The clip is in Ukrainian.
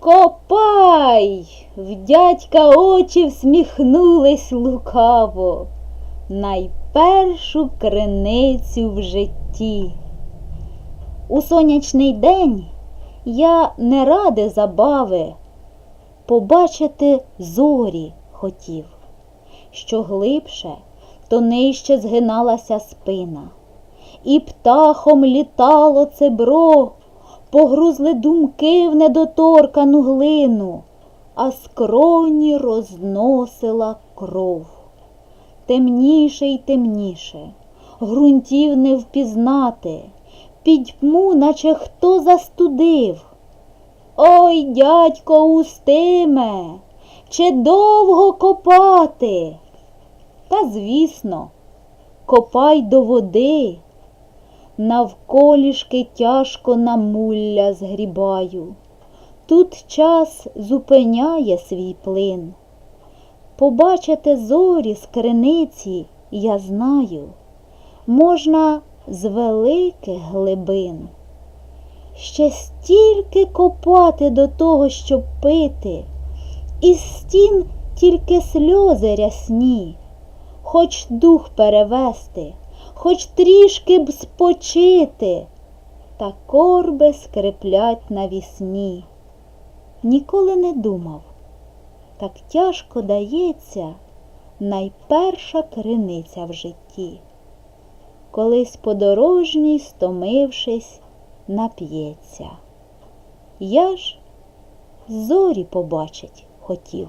Копай! В дядька очі всміхнулись лукаво. Найпершу криницю в житті. У сонячний день я не ради забави побачити зорі хотів, що глибше, то нижче згиналася спина, і птахом літало цебро, погрузли думки в недоторкану глину, а скроні розносила кров. Темніше й темніше, грунтів не впізнати, підьму, наче хто застудив. Ой, дядько Устиме, чи довго копати? Та, звісно, копай до води, навколішки тяжко на мулля згрібаю. Тут час зупиняє свій плин. Побачити зорі з криниці, я знаю, можна з великих глибин. Ще стільки копати до того, щоб пити, із стін тільки сльози рясні, хоч дух перевести, хоч трішки б спочити, та корби скриплять навісні. Ніколи не думав, так тяжко дається найперша криниця в житті. Колись подорожній, стомившись, нап'ється. Я ж зорі побачить хотів.